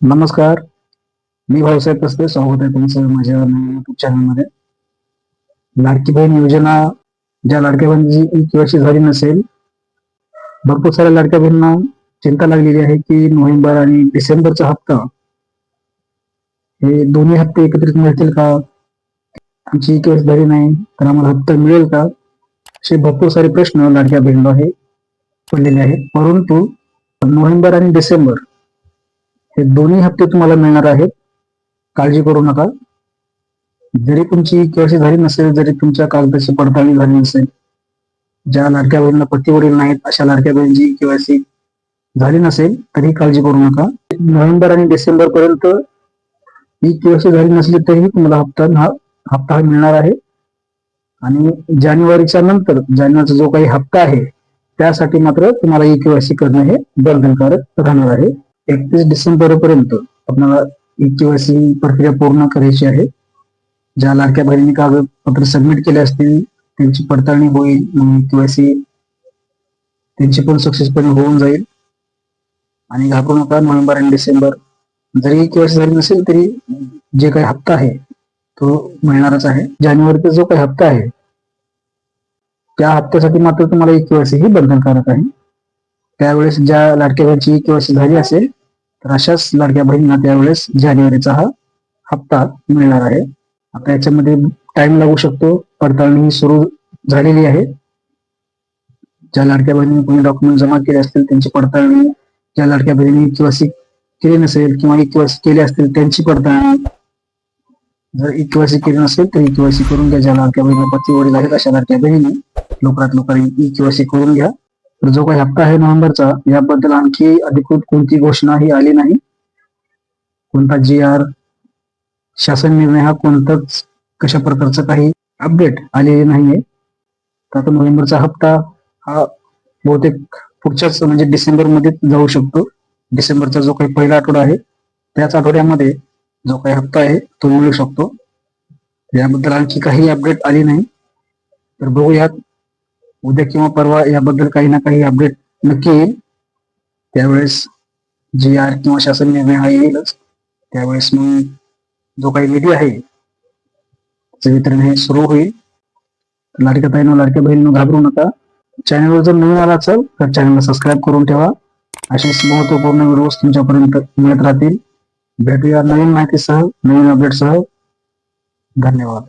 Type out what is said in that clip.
नमस्कार. मी भाऊसाहेब कसते स्वागत आहे तुमचं माझ्या युट्यूब चॅनलमध्ये लाडकी बहीण योजना ज्या लाडक्या बहिणीची वर्षी झाली नसेल भरपूर साऱ्या लाडक्या बहिणींना चिंता लागलेली आहे की नोव्हेंबर आणि डिसेंबरचा हप्ता हे दोन्ही हप्ते एकत्रित मिळतील का? आमची केवायसी झाली नाही तर आम्हाला हप्ता मिळेल का? असे भरपूर सारे प्रश्न लाडक्या बहिणीला हे पडलेले आहेत. परंतु नोव्हेंबर आणि डिसेंबर हे दोन्ही हप्ते तुम्हाला मिळणार आहेत. काळजी करू नका. जरी तुमची केवायसी झाली नसेल जरी तुमच्या कागदाची पडताळणी झाली नसेल ज्या लाडक्या बहिणीला पती वडील नाहीत अशा लाडक्या बहिणीची केवायसी झाली नसेल तरी काळजी करू नका. नोव्हेंबर आणि डिसेंबर पर्यंत ही केवायसी झाली नसली तरीही तुम्हाला हप्ता हा हप्ता हा मिळणार आहे. आणि जानेवारीच्या नंतर जानेवारीचा जो काही हप्ता आहे त्यासाठी मात्र तुम्हाला ई केवायसी करणं हे बंधनकारक राहणार आहे. एकतीस डिसेंबर पर्यंत आपल्याला ई केवायसी प्रक्रिया पूर्ण करायची आहे. ज्या लाडक्या बहिणी कागदपत्र सबमिट केले असतील त्यांची पडताळणी होईल केवायसी त्यांची पण सक्सेसफुली होऊन जाईल. आणि घाबरू नका नोव्हेंबर आणि डिसेंबर. जरी केवायसी झाली नसेल तरी जे काही हप्ता आहे तो मिळणारच आहे. जानेवारीचा जो काही हप्ता आहे त्या हप्त्यासाठी मात्र तुम्हाला ई केवायसी ही बंधनकारक आहे. त्यावेळेस ज्या लाडक्या बहिणीची केवायसी झाली असेल तर अशाच लाडक्या बहिणींना त्यावेळेस जानेवारीचा हा हप्ता मिळणार आहे. आता याच्यामध्ये टाइम लागू शकतो. पडताळणी सुरू झालेली आहे. ज्या लाडक्या बहिणींनी कोणी डॉक्युमेंट जमा केले असतील त्यांची पडताळणी ज्या लाडक्या बहिणींनी केवायसी केली नसेल किंवा इक्वासी केवायसी केली असतील त्यांची पडताळणी. जर इक्वासी केली नसेल तर इक्वासी केवायसी करून घ्या. ज्या लाडक्या बहिणी पती वडील आहेत अशा लाडक्या बहिणी लवकरात लवकर इक्वासी केवायसी करून घ्या. तर जो काही हप्ता आहे नोव्हेंबरचा याबद्दल आणखी अधिकृत कोणती घोषणा ही आली नाही? कोणता जी आर शासन निर्णय हा कोणताच कशा प्रकारचा काही अपडेट आलेले नाहीये. तर आता नोव्हेंबरचा हप्ता हा बहुतेक पुढच्याच म्हणजे डिसेंबरमध्ये जाऊ शकतो. डिसेंबरचा जो काही पहिला आठवडा आहे त्याच आठवड्यामध्ये जो काही हप्ता आहे तो मिळू शकतो. याबद्दल आणखी काही अपडेट आली नाही. तर बघूयात उद्या किंवा परवा याबद्दल काही ना काही अपडेट नक्की येईल. त्यावेळेस जी आर किंवा शासन निर्णय हा येईलच. त्यावेळेस मग जो काही निधी आहे त्याचं वितरण हे सुरू होईल. लाडक्या ताईनं लाडक्या बहिणीनं घाबरू नका. चॅनलवर जर नवीन आला असेल तर चॅनलला सबस्क्राईब करून ठेवा. असेच महत्त्वपूर्ण व्हिडिओज तुमच्यापर्यंत मिळत राहतील. भेटूया नवीन माहितीसह नवीन अपडेटसह धन्यवाद.